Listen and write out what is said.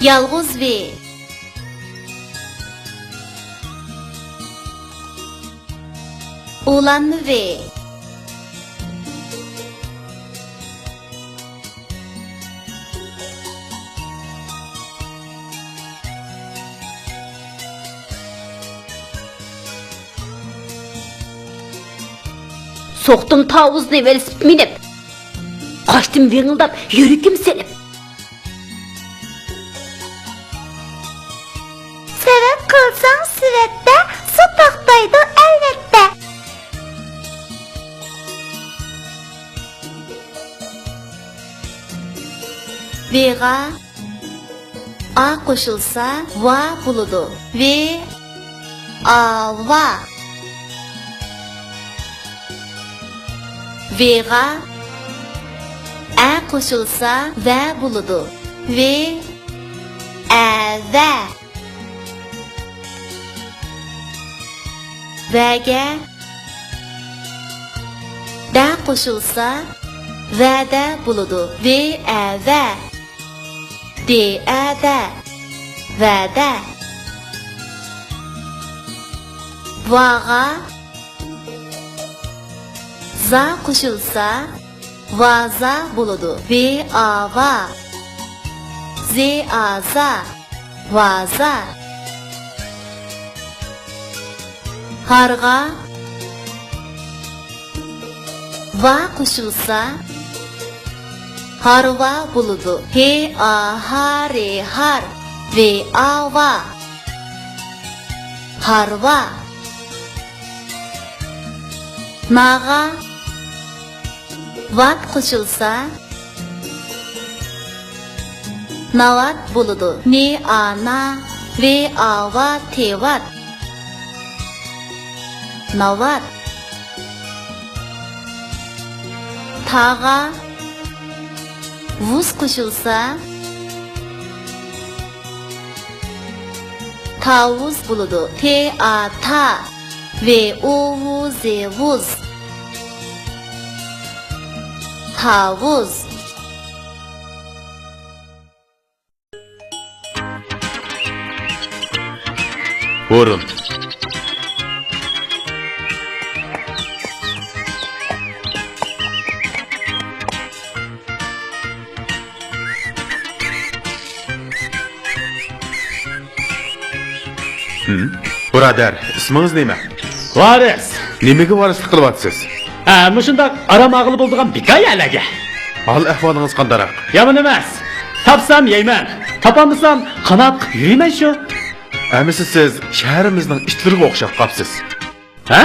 yolg'iz v ulanma v Soqdum tavuzni velosiped minib. Qaçdım vingildab, yürükim selip. Süvette su toktaydı elbette. V'ga A qo'shilsa va bo'ladi. V A va V'ga A qo'shilsa va bo'ladi. V A va Va'ga da qo'shilsa va'da bo'ladi. V A va Diada Vada Vaga Za qo'shilsa Vaza bo'ladi. V ava Z aza Vaza Harga Va qo'shilsa harva buludu. He a ha re har ve a va. Harva. Naga vat qo'shilsa navat buludu. Ne ana ve ava tevat. Navat. Taga vuz qo'shilsa tavuz bo'ladi t a ta v u vu z vuz. Tavuz O'rin. Birodar, ismingiz nima? Varis. Nimaga varislik qilyapsiz? Ha, mushundaq aramag'ili bo'ldigan bikoya alaga. Hol ahvolingiz qandaroq? Yomon emas. Topsam yeyman. Topolmasam qanot qilib yuriyman shu. Amisi siz shahrimizning ishlariga o'xshab qolibsiz. Ha?